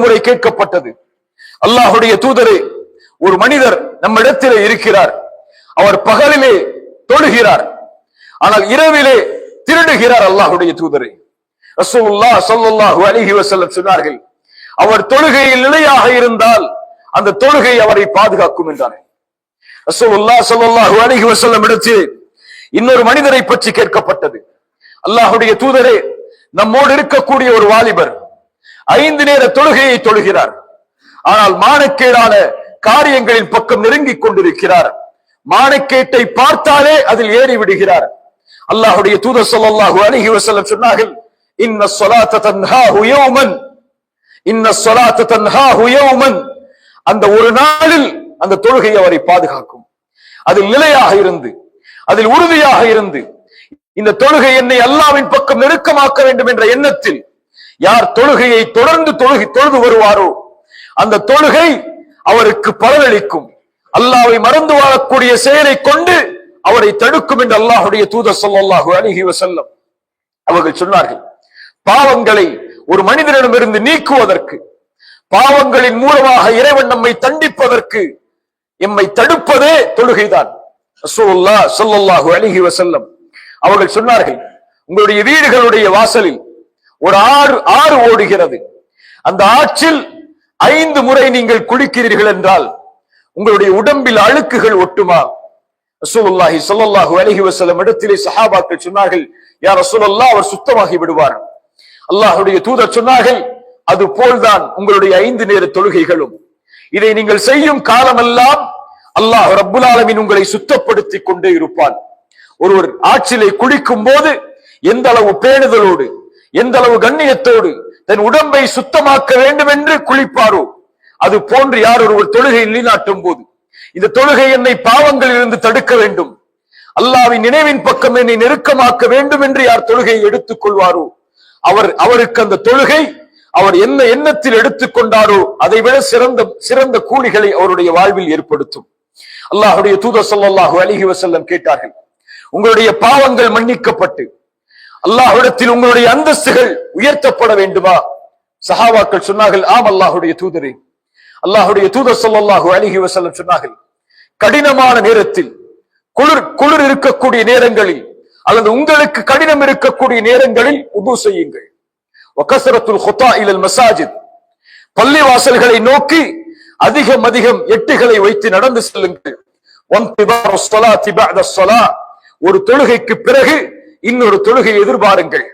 ஒருமுறை கேட்கப்பட்டது. அல்லாஹுடைய தூதரே ஒரு மனிதர் நம்மிடத்திலே இருக்கிறார். அவர் பகலிலே தொழுகிறார். ஆனால் இரவிலே திருடுகிறார் அல்லாஹுடைய தூதரே. ரசூலுல்லாஹ் ஸல்லல்லாஹு அலைஹி வஸல்லம் சொன்னார்கள் அவர் தொழுகையில் நிலையாக இருந்தால் அந்த தொழுகை அவரை பாதுகாக்கும் என்றார்கள். ரசூலுல்லாஹ் ஸல்லல்லாஹு அலைஹி வஸல்லம் இடத்தில் இன்னொரு மனிதரை பற்றி கேட்கப்பட்டது. அல்லாஹுடைய தூதரே நம்மோடு இருக்கக்கூடிய ஒரு வாலிபர் ஐந்து நேர தொழுகையை தொழுகிறார். ஆனால் மானக்கேடான காரியங்களின் பக்கம் நெருங்கிக் கொண்டிருக்கிறார். மானக்கேட்டை பார்த்தாலே அதில் ஏறி விடுகிறார். அல்லாஹுடைய தூத ஸல்லல்லாஹு அணுகி வசலம் சொன்னார்கள் இன்ன சொலாத்த தன்ஹா ஹுயோமன் இன்ன சொலாத்த தன்ஹா ஹுயோமன் அந்த ஒரு நாளில் அந்த தொழுகை அவரை பாதுகாக்கும். அதில் நிலையாக இருந்து அதில் உறுதியாக இருந்து இந்த தொழுகை என்னை அல்லாவின் பக்கம் நெருக்கமாக்க வேண்டும் என்ற எண்ணத்தில் யார் தொழுகையை தொடர்ந்து தொழுகை தொழுது வருவாரோ அந்த தொழுகை அவருக்கு பலனளிக்கும். அல்லாவை மறந்து வாழக்கூடிய செயலை கொண்டு அவரை தடுக்கும் என்று அல்லாஹுடைய தூதர் சொல்லாஹு அலைஹி வசல்லம் அவர்கள் சொன்னார்கள். பாவங்களை ஒரு மனிதனிடமிருந்து நீக்குவதற்கு பாவங்களின் மூலமாக இறைவன் நம்மை தண்டிப்பதற்கு எம்மை தடுப்பதே தொழுகைதான். ரசூலுல்லாஹ் ஸல்லல்லாஹு அலைஹி அவர்கள் சொன்னார்கள் உங்களுடைய வீடுகளுடைய வாசலில் ஒரு ஆறு ஆறு ஓடுகிறது. அந்த ஆற்றில் ஐந்து முறை நீங்கள் குளிக்கிறீர்கள் என்றால் உங்களுடைய உடம்பில் அழுக்குகள் ஒட்டுமா? ரசூலுல்லாஹி சொல்லல்லாஹு அலஹி வசலம் இடத்திலே சஹாபாக்கள் சொன்னார்கள் யார் ரசூலல்லா அவர் சுத்தமாகி விடுவார். அல்லாஹுடைய தூதர் சொன்னார்கள் அது போல்தான் உங்களுடைய ஐந்து நேர தொழுகைகளும். இதை நீங்கள் செய்யும் காலமெல்லாம் அல்லாஹ் ரபுலாலமின் உங்களை சுத்தப்படுத்திக் கொண்டே இருப்பான். ஒருவர் ஆற்றிலே குளிக்கும் போது எந்த அளவு பேணுதலோடு எந்த அளவு கண்ணியத்தோடு தன் உடம்பை சுத்தமாக்க வேண்டும் என்று குளிப்பாரோ அது போன்று யார் ஒருவர் தொழுகை நிலைநாட்டும் போது இந்த தொழுகை என்னை பாவங்களில் இருந்து தடுக்க வேண்டும். அல்லாவின் நினைவின் பக்கம் என்னை நெருக்கமாக்க வேண்டும் என்று யார் தொழுகையை எடுத்துக் கொள்வாரோ அவர் அவருக்கு அந்த தொழுகை அவர் என்ன எண்ணத்தில் எடுத்துக்கொண்டாரோ அதை விட சிறந்த சிறந்த கூலிகளை அவருடைய வாழ்வில் ஏற்படுத்தும். அல்லாஹுடைய தூதர் சொல்லாஹு அலிஹி வசல்லம் கேட்டார்கள் உங்களுடைய பாவங்கள் மன்னிக்கப்பட்டு அல்லாஹ்விடத்தில் உங்களுடைய அந்தஸ்துகள் உயர்த்தப்பட வேண்டுமா? சஹாவாக்கள் சொன்னார்கள் ஆம் அல்லாஹுடைய தூதரே. அல்லாஹுடைய தூதர் சொல்லாஹு அழகி வசல்லம் சொன்னார்கள் கடினமான நேரத்தில் குளிர் குளிர் இருக்கக்கூடிய நேரங்களில் அல்லது உங்களுக்கு கடினம் இருக்கக்கூடிய நேரங்களில் உபு செய்யுங்கள். ஒக்கசரத்துல் ஹுதா இலல் மசாஜித். பள்ளி வாசல்களை நோக்கி அதிகம் அதிகம் எட்டுகளை வைத்து நடந்து செல்லுங்கள். வந்திபாரு திபா ஒரு தொழுகைக்கு பிறகு இன்னொரு தொழுகை எதிர்பாருங்கள்.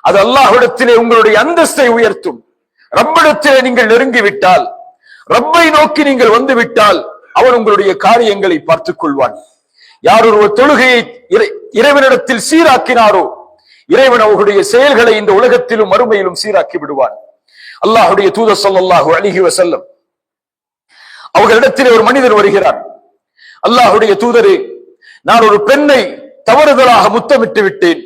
அது அல்லாஹிடத்திலே உங்களுடைய அந்தஸ்தை உயர்த்தும். ரப்பிடத்திலே நீங்கள் நெருங்கி விட்டால் ரப்பை நோக்கி நீங்கள் வந்து விட்டால் அவன் உங்களுடைய காரியங்களை பார்த்துக் கொள்வான் யார் ஒரு தொழுகையை இறை- இறைவனிடத்தில் சீராக்கினாரோ இறைவன் அவர்களுடைய செயல்களை இந்த உலகத்திலும் மறுமையிலும் சீராக்கி விடுவான். அல்லாஹுடைய தூதர் சொல்லாஹு அழகி வசல்லம் அவர்களிடத்தில் ஒரு மனிதர் வருகிறார். அல்லாஹுடைய தூதரே நான் ஒரு பெண்ணை தவறுதலாக முத்தமிட்டு விட்டேன்.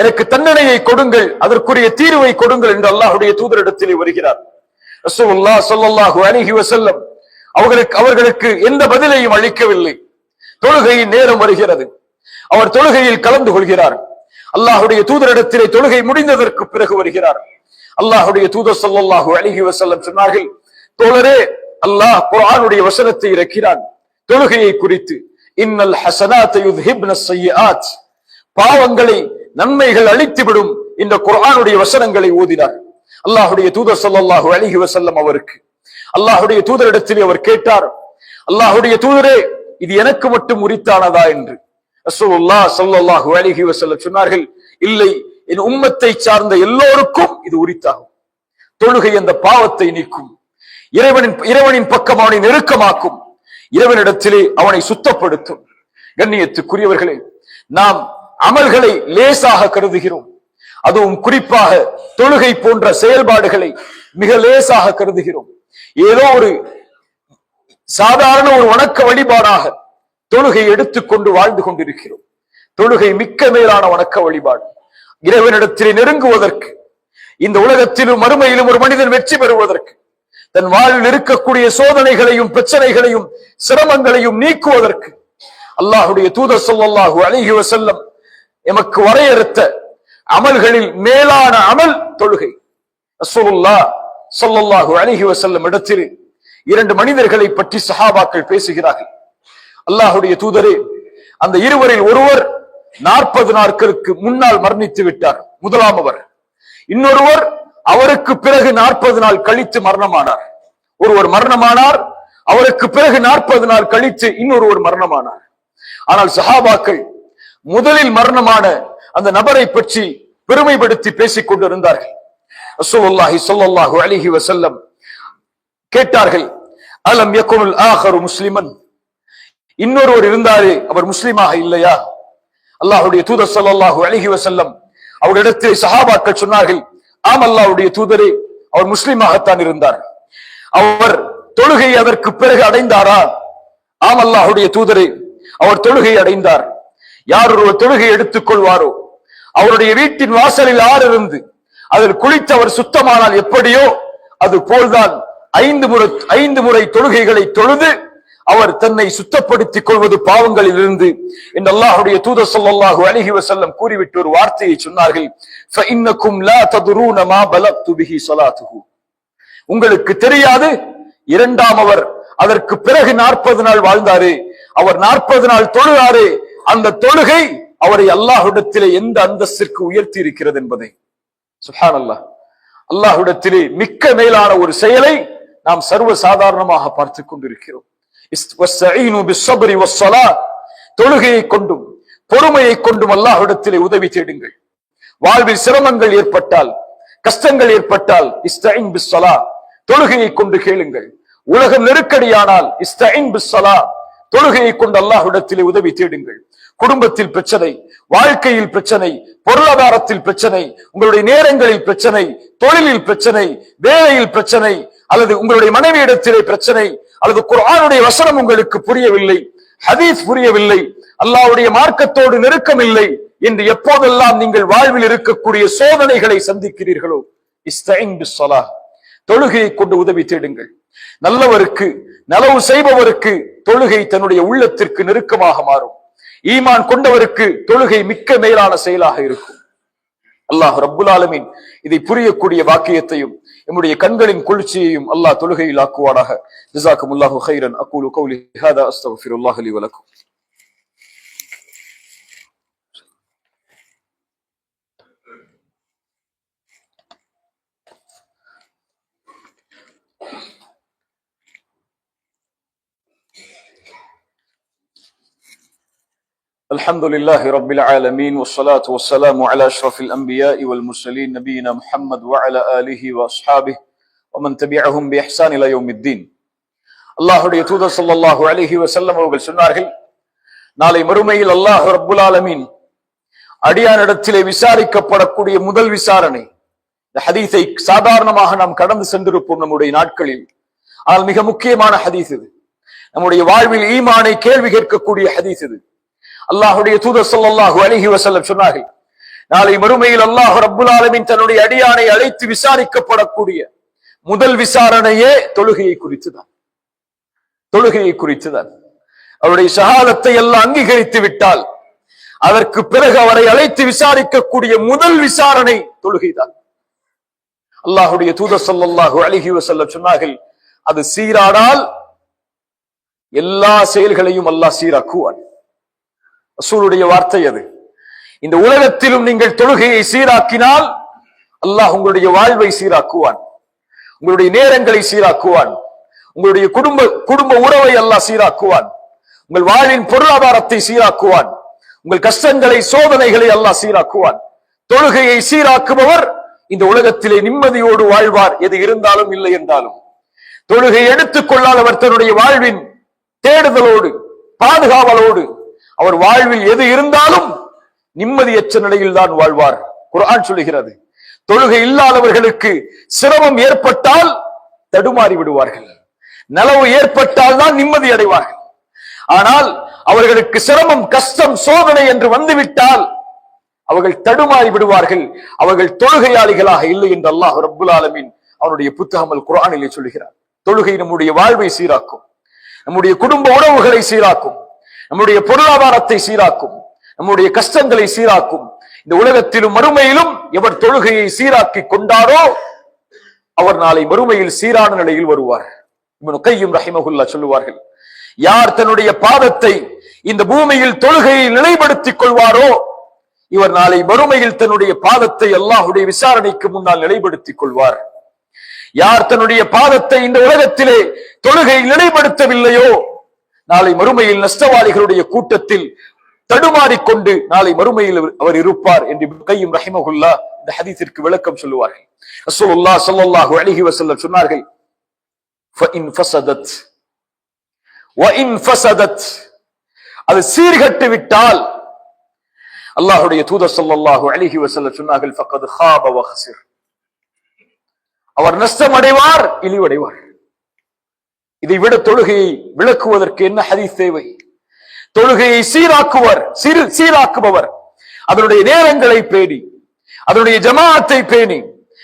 எனக்கு தண்டனையை கொடுங்கள் அதற்குரிய தீர்வை கொடுங்கள் என்று அல்லாஹுடைய தூதரிடத்திலே வருகிறார். ரசூலுல்லாஹ் ஸல்லல்லாஹு அலைஹி வஸல்லம் அவர்களுக்கு அவர்களுக்கு எந்த பதிலையும் அளிக்கவில்லை. தொழுகையின் நேரம் வருகிறது. அவர் தொழுகையில் கலந்து கொள்கிறார். அல்லாஹுடைய தூதரிடத்திலே தொழுகை முடிந்ததற்கு பிறகு வருகிறார். அல்லாஹுடைய தூதர் சொல்லல்லாஹு அழகி வசல்லம் சொன்னார்கள் தோழரே அல்லாஹ் குரானுடைய வசனத்தை இறக்கிறான். தொழுகையை குறித்து இன்னல் ஹசனாத் பாவங்களை நன்மைகள் அழித்துவிடும் இந்த குரானுடைய வசனங்களை ஓதினார். அல்லாஹுடைய தூதர் ஸல்லல்லாஹு அலைஹி வசல்லம் அவருக்கு. அல்லாஹுடைய தூதரிடத்திலே அவர் கேட்டார் அல்லாஹுடைய தூதரே இது எனக்கு மட்டும் உரித்தானதா? என்று. ரசூலுல்லாஹ் ஸல்லல்லாஹு அலைஹி வஸல்லம் சொன்னார்கள் இல்லை என் உம்மத்தை சார்ந்த எல்லோருக்கும் இது உரித்தாகும். தொழுகை அந்த பாவத்தை நீக்கும். இறைவனின் இறைவனின் பக்கம் அவனை நெருக்கமாக்கும். இறைவனிடத்திலே அவனை சுத்தப்படுத்தும். கண்ணியத்துக்குரியவர்களே நாம் அமல்களை லேசாக கருதுகிறோம். அதுவும் குறிப்பாக தொழுகை போன்ற செயல்பாடுகளை மிக லேசாக கருதுகிறோம். ஏதோ ஒரு சாதாரண ஒரு வணக்க வழிபாடாக தொழுகை எடுத்துக்கொண்டு வாழ்ந்து கொண்டிருக்கிறோம். தொழுகை மிக்க மேலான வணக்க வழிபாடு. இறைவனிடத்திலே நெருங்குவதற்கு இந்த உலகத்திலும் மறுமையிலும் ஒரு மனிதன் வெற்றி பெறுவதற்கு தன் வாழ்வில் இருக்கக்கூடிய சோதனைகளையும் பிரச்சனைகளையும் சிரமங்களையும் நீக்குவதற்கு அல்லாஹுடைய தூதர் ஸல்லல்லாஹு அழகி வஸல்லம் எமக்கு வரையறுத்த அமல்களில் மேலான அமல் தொழுகை. ரசூலுல்லாஹ் ஸல்லல்லாஹு அழகி வஸல்லம் இடத்தில் இரண்டு மனிதர்களை பற்றி சஹாபாக்கள் பேசுகிறார்கள். அல்லாஹுடைய தூதரே அந்த இருவரில் ஒருவர் நாற்பது நாட்களுக்கு முன்னால் மரணித்து விட்டார் முதலாம் அவர். இன்னொருவர் அவருக்கு பிறகு நாற்பது நாள் கழித்து மரணமானார். ஒருவர் மரணமானார் அவருக்கு பிறகு நாற்பது நாள் கழித்து இன்னொருவர் மரணமானார். ஆனால் சஹாபாக்கள் முதலில் மரணமான அந்த நபரை பற்றி பெருமைப்படுத்தி பேசிக் கொண்டிருந்தார்கள். ரசூலுல்லாஹி சொல்லல்லாஹு அலைஹி வஸல்லம் கேட்டார்கள் அலம் யகுனுல் ஆஹரு முஸ்லிமன்? இன்னொருவர் இருந்தாரே அவர் முஸ்லிமாக இல்லையா? அல்லாஹுடைய தூதர் சல்லாஹூ அலைஹி வசல்லம் அவரிடத்தில் சஹாபாக்கள் சொன்னார்கள் ஆம் அல்லாவுடைய தூதரே அவர் முஸ்லீமாகத்தான் இருந்தார். அவர் தொழுகை அதற்கு பிறகு அடைந்தாரா? ஆம் அல்லாஹுடைய தூதரே அவர் தொழுகை அடைந்தார். யார் ஒருவர் தொழுகை எடுத்துக் கொள்வாரோ அவருடைய வீட்டின் வாசலில் ஆறு இருந்து அதில் குளித்து அவர் சுத்தமானால் எப்படியோ அது போல்தான் ஐந்து முறை ஐந்து முறை தொழுகைகளை தொழுது அவர் தன்னை சுத்தப்படுத்திக் கொள்வது பாவங்களில் இருந்து என்று அல்லாஹுடைய தூத சொல்லாஹு அழகி வசல்லம் கூறிவிட்டு ஒரு வார்த்தையை சொன்னார்கள். உங்களுக்கு தெரியாது இரண்டாம் அவர் அதற்கு பிறகு நாற்பது நாள் வாழ்ந்தாரு. அவர் நாற்பது நாள் தொழுகாரு அந்த தொழுகை அவரை அல்லாஹுடத்திலே எந்த அந்தஸ்திற்கு உயர்த்தி இருக்கிறது என்பதை. சுஹான் அல்லாஹ் அல்லாஹுடத்திலே மிக்க மேலான ஒரு செயலை நாம் சர்வ சாதாரணமாக பார்த்து கொண்டிருக்கிறோம். தொழுகையை கொண்டும் பொறுமையை கொண்டும் அல்லாஹிடத்திலே உதவி தேடுங்கள். வாழ்வில் சிரமங்கள் ஏற்பட்டால் கஷ்டங்கள் ஏற்பட்டால் இஸ்தஈன் பிஸ்ஸலா. தொழுகையை கொண்டு கேளுங்கள். உலகம் நெருக்கடியானால் இஸ்தஈன் பிஸ்ஸலா. தொழுகையை கொண்டு அல்லாஹ்விடத்திலே உதவி தேடுங்கள். குடும்பத்தில் பிரச்சனை வாழ்க்கையில் பிரச்சனை பொருளாதாரத்தில் பிரச்சனை உங்களுடைய நேரங்களில் பிரச்சனை தொழிலில் பிரச்சனை வேலையில் பிரச்சனை அல்லது உங்களுடைய மனைவியிடத்திலே பிரச்சனை அல்லது குரானுடைய வசனம் உங்களுக்கு புரியவில்லை ஹதீஸ் புரியவில்லை அல்லாவுடைய மார்க்கத்தோடு நெருக்கமில்லை என்று எப்போதெல்லாம் நீங்கள் வாழ்வில் இருக்கக்கூடிய சோதனைகளை சந்திக்கிறீர்களோ தொழுகையை கொண்டு உதவி தேடுங்கள். நல்லவருக்கு நலவு செய்பவருக்கு தொழுகை தன்னுடைய உள்ளத்திற்கு நெருக்கமாக மாறும். ஈமான் கொண்டவருக்கு தொழுகை மிக்க மேலான செயலாக இருக்கும். அல்லாஹ் ரப்புல் ஆலமீன் இதை புரியக்கூடிய வாக்கியத்தையும் நம்முடைய கண்களின் குளிர்ச்சியையும் அல்லாஹ் தொழுகையில் ஆக்குவானாக. ஜஸாக்கும் அல்லாஹு ஹைரன் அக்கூலு கௌலி ஹாதா. அஸ்தக்ஃபிருல்லாஹ் லி வலக்கும். الحمد لله رب العالمين والصلاة والسلام على أشرف الأنبياء والمرسلين نبينا محمد وعلى آله وأصحابه ومن تبعهم بإحسان إلى يوم الدين அல்லாஹுடைய தூதர் ஸல்லல்லாஹு அலைஹி வஸல்லம் அவர்கள் சொன்னார்கள் நாளை மறுமையில் அல்லாஹ் ரப்புல் ஆலமீன் அடியானிடத்திலே விசாரிக்கப்படக்கூடிய முதல் விசாரணை இந்த ஹதீஸை சாதாரணமாக நாம் கடந்து சென்றிருப்போம் நம்முடைய நாட்களில் ஆனால் மிக முக்கியமான ஹதீஸ் இது நம்முடைய வாழ்வில் ஈமானை கேள்வி கேட்கக்கூடிய ஹதீஸ் இது அல்லாஹுடைய தூதர் ஸல்லல்லாஹு அலைஹி வஸல்லம் சொன்னார்கள் நாளை மறுமையில் அல்லாஹ் ரப்புல் ஆலமின் தன்னுடைய அடியானை அழைத்து விசாரிக்கப்படக்கூடிய முதல் விசாரணையே தொழுகையை குறித்துதான். தொழுகையை குறித்துதான். அவருடைய சகாதத்தை எல்லாம் அங்கீகரித்து விட்டால் அதற்கு பிறகு அவரை அழைத்து விசாரிக்கக்கூடிய முதல் விசாரணை தொழுகைதான். அல்லாஹுடைய தூதர் ஸல்லல்லாஹு அழகி வசல்ல சொன்னார்கள் அது சீரானால் எல்லா செயல்களையும் அல்லாஹ் சீராக்குவான். ரசூலுடைய வார்த்தை அது. இந்த உலகத்திலும் நீங்கள் தொழுகையை சீராக்கினால் அல்லாஹ் உங்களுடைய வாழ்வை சீராக்குவான். உங்களுடைய நேரங்களை சீராக்குவான். உங்களுடைய குடும்ப குடும்ப உறவை அல்லாஹ் சீராக்குவான். உங்கள் வாழ்வின் பொருளாதாரத்தை சீராக்குவான். உங்கள் கஷ்டங்களை சோதனைகளை அல்லாஹ் சீராக்குவான். தொழுகையை சீராக்குபவர் இந்த உலகத்திலே நிம்மதியோடு வாழ்வார். எது இருந்தாலும் இல்லை என்றாலும். தொழுகை எடுத்துக் கொள்ளாதவர் தன்னுடைய வாழ்வின் தேடுதலோடு பாதுகாவலோடு அவர் வாழ்வில் எது இருந்தாலும் நிம்மதியற்ற நிலையில் தான் வாழ்வார். குரான் சொல்லுகிறது தொழுகை இல்லாதவர்களுக்கு சிரமம் ஏற்பட்டால் தடுமாறி விடுவார்கள். நலவு ஏற்பட்டால் தான் நிம்மதி அடைவார்கள். ஆனால் அவர்களுக்கு சிரமம் கஷ்டம் சோதனை என்று வந்துவிட்டால் அவர்கள் தடுமாறி விடுவார்கள். அவர்கள் தொழுகையாளிகளாக இல்லை என்று அல்லாஹ் ரபுல் ஆலமீன் அவனுடைய புத்தகமல் குரானிலே சொல்கிறார் தொழுகை நம்முடைய வாழ்வை சீராக்கும் நம்முடைய குடும்ப உறவுகளை சீராக்கும் நம்முடைய பொருளாதாரத்தை சீராக்கும் நம்முடைய கஷ்டங்களை சீராக்கும் இந்த உலகத்திலும் மறுமையிலும் எவர் தொழுகையை சீராக்கி கொண்டாரோ அவர் நாளை மறுமையில் சீரான நிலையில் வருவார். இவனு கையும் ரஹிமகுல்லா சொல்லுவார்கள் யார் தன்னுடைய பாதத்தை இந்த பூமியில் தொழுகையை நிலைப்படுத்திக் கொள்வாரோ இவர் நாளை மறுமையில் தன்னுடைய பாதத்தை அல்லாஹுடைய விசாரணைக்கு முன்னால் நிலைப்படுத்திக் கொள்வார். யார் தன்னுடைய பாதத்தை இந்த உலகத்திலே தொழுகை நிலைப்படுத்தவில்லையோ நாளை மறுமையில் நஷ்டவாளிகளுடைய கூட்டத்தில் தடுமாறிக்கொண்டு நாளை மறுமையில் அவர் இருப்பார் என்று கையும் ரஹிமகுல்லா இந்த ஹதீத்திற்கு விளக்கம் சொல்லுவார்கள். ரசூலுல்லா சல்லல்லாஹு அலிஹி வசல்ல சொன்னார்கள் அது சீர்கட்டு விட்டால் அல்லாஹுடைய தூதர் சல்லாஹு அலிஹி வசல்ல சொன்னார்கள் அவர் நஷ்டம் அடைவார் இழிவடைவார். இதை விட தொழுகையை விளக்குவதற்கு என்ன ஹரி தேவை? தொழுகையை சீராக்குவர் சிறு சீராக்குபவர். அதனுடைய நேரங்களை பேணி அதனுடைய ஜமாத்தை பேணி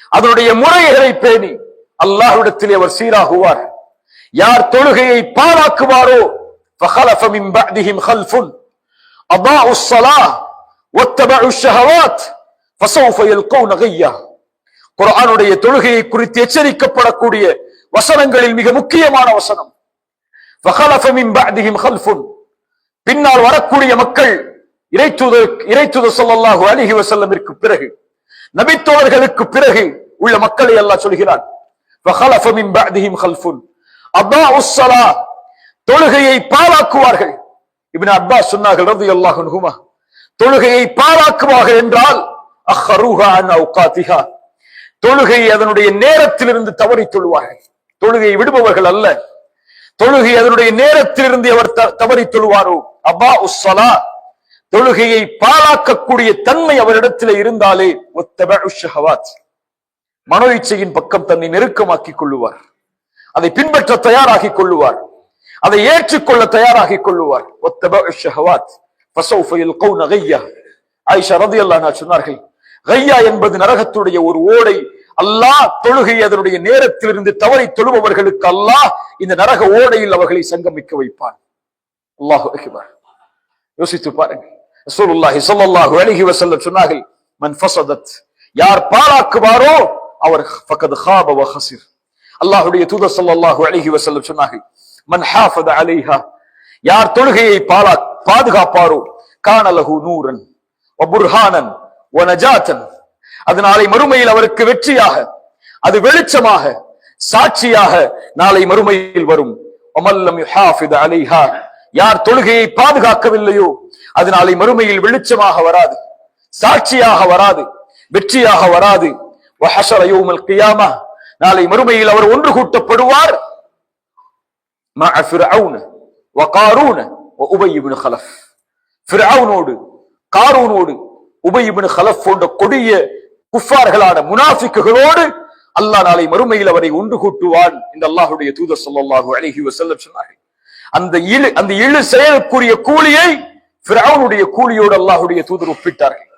அதனுடைய முறைகளை பேணி அல்லாஹ்விடத்திலே அவர் சீராகுவார். யார் தொழுகையை பாழாக்குவாரோ தொழுகையை குறித்து எச்சரிக்கப்படக்கூடிய வசனங்களில் மிக முக்கியமான வசனம் பின்னால் வரக்கூடிய மக்கள் இறைத்துத இறைத்துத சொல்லல்லாஹு அலிஹி வசல்லமிற்கு பிறகு நபித்தோழர்களுக்கு பிறகு உள்ள மக்களை எல்லாம் சொல்கிறான் தொழுகையை பாழாக்குவார்கள் இபின் அப்பா சொன்னார்கள் ரவி அல்லாஹுமா தொழுகையை பாழாக்குவார்கள் என்றால் அஹருஹா தொழுகையை அதனுடைய நேரத்திலிருந்து தவறி தொழுவார்கள் தொழுகையை விடுபவர்கள் அல்ல. தொழுகை அதனுடைய நேரத்திலிருந்து அவர் த- தவறி தொழுவாரோ? அபா உஸ்ஸலா. தொழுகையை பாழாக்கக்கூடிய தன்மை அவரிடத்தில் இருந்தாலே ஒத்தபஉ மனோ இச்சையின் பக்கம் தன்னை நெருக்கமாக்கிக் கொள்ளுவார். அதை பின்பற்ற தயாராகிக் கொள்ளுவார். அதை ஏற்றுக்கொள்ள தயாராகிக் கொள்ளுவார். ஒத்தபஉ ஷஹவாத். ஃபஸௌஃப ஆயிஷா ரலியல்லாஹு அன்ஹா சொன்னார்கள் ஐயா என்பது நரகத்துடைய ஒரு ஓடை அல்லாஹ் தொழுகை அதனுடைய நேரத்திலிருந்து தவறி தொழுபவர்களுக்கு அல்லாஹ் இந்த நரக ஓடையில் அவர்களை சங்கமிக்க வைப்பான். அல்லாஹு யோசித்து பாருங்க ரசூலுல்லாஹி ஸல்லல்லாஹு அலைஹி வஸல்லம் சொன்னார்கள் மன் ஃபஸதத் யார் பாழாக்குவாரோ அவர் ஃபகத் ஹாப வ ஹஸிர் அல்லாஹ்வுடைய தூதர் ஸல்லல்லாஹு அலைஹி வஸல்லம் சொன்னார்கள் மன் ஹாஃபத அலைஹா. யார் தொழுகையை பாலா பாதுகாப்பாரோ கானலஹு நூரன் வ புர்ஹானன் வ நஜாத்தன். அது நாளை மறுமையில் அவருக்கு வெற்றியாக அது வெளிச்சமாக சாட்சியாக நாளை மறுமையில் வரும். ஒமல்லம் யுஹாஃபித அலைஹா யார் தொழுகையை பாதுகாக்கவில்லையோ அது நாளை மறுமையில் வெளிச்சமாக வராது சாட்சியாக வராது வெற்றியாக வராது. நாளை மறுமையில் அவர் ஒன்று கூட்டப்படுவார். காரூனோடு உபை இப்னு கலஃப் போன்ற கொடிய குஃபார்களான முனாஃபிக்குகளோடு அல்லாஹ் நாளை மறுமையில் அவரை ஒன்று கூட்டுவான் இந்த அல்லாஹுடைய தூதர் சொல்லாஹு அழகி வஸல்லம் சொன்னார்கள். அந்த இழு அந்த இழு செயலுக்குரிய கூலியை பிராவனுடைய கூலியோடு அல்லாஹுடைய தூதர் ஒப்பிட்டார்கள்.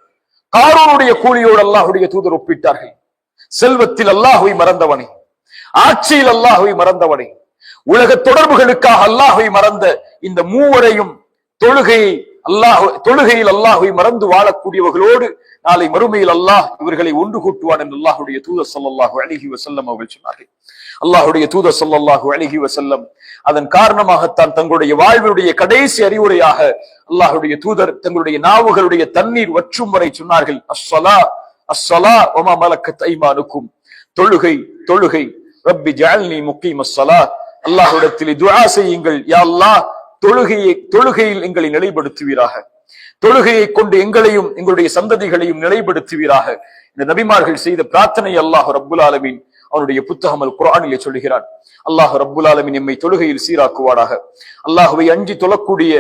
காரூனுடைய கூலியோடு அல்லாஹுடைய தூதர் ஒப்பிட்டார்கள். செல்வத்தில் அல்லாஹுவை மறந்தவனை ஆட்சியில் அல்லாஹுவை மறந்தவனை உலக தொடர்புகளுக்காக அல்லாஹுவை மறந்த இந்த மூவரையும் தொழுகையை அல்லாஹ் தொழுகையில் அல்லாஹ்வை மறந்து வாழக்கூடியவர்களோடு நாளை மறுமையில் அல்லாஹ் இவர்களை ஒன்று கூட்டுவான் என்று அல்லாஹுடைய தூதர் ஸல்லல்லாஹு அழகி வசல்லம் அவர்கள் சொன்னார்கள். அல்லாஹுடைய தூதர் ஸல்லல்லாஹு அழகி வசல்லம் அதன் காரணமாகத்தான் தங்களுடைய வாழ்வினுடைய கடைசி அறிவுரையாக அல்லாஹுடைய தூதர் தங்களுடைய நாவுகளுடைய தண்ணீர் வற்றும் வரை சொன்னார்கள். அஸ்ஸலா அஸ்ஸலா ஒமா மலக்கத் ஐமானுக்கும். தொழுகை தொழுகை. ரப்பி ஜால்னி முக்கீமஸ் ஸலா அல்லாஹ்விடத்தில் துஆ செய்யுங்கள். யா அல்லாஹ் தொழுகையை தொழுகையில் எங்களை நிலைப்படுத்துவீராக. தொழுகையை கொண்டு எங்களையும் எங்களுடைய சந்ததிகளையும் நிலைப்படுத்துவீராக. இந்த நபிமார்கள் செய்த பிரார்த்தனை அல்லாஹ் ரப்புல் ஆலமீன் அவனுடைய புத்தகம் அல் குரானிலே சொல்கிறான் அல்லாஹ் ரப்புல் ஆலமின் எம்மை தொழுகையில் சீராக்குவாடாக அல்லாஹுவை அஞ்சி தொழக்கூடிய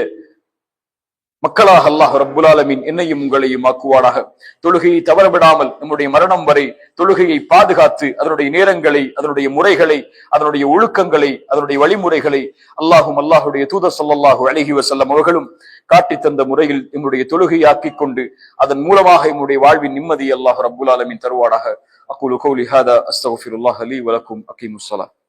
மக்களாக அல்லாஹ் ரப்புல் என்னையும் உங்களையும் ஆக்குவாராக தொழுகையை தவறவிடாமல் நம்முடைய மரணம் வரை தொழுகையை பாதுகாத்து அதனுடைய நேரங்களை அதனுடைய முறைகளை அதனுடைய ஒழுக்கங்களை அதனுடைய வழிமுறைகளை அல்லாஹும் அல்லாஹுடைய தூத சொல்லல்லாஹு அழகி வசல்லம் அவர்களும் காட்டித் தந்த முறையில் என்னுடைய தொழுகையை ஆக்கிக் கொண்டு அதன் மூலமாக என்னுடைய வாழ்வின் நிம்மதி அல்லாஹ் ரப்புல் தருவானாக. தருவாராக அக்கூலு கௌலி ஹாதா அஸ்தக்ஃபிருல்லாஹ் அலி வலக்கும் அகீமுஸ்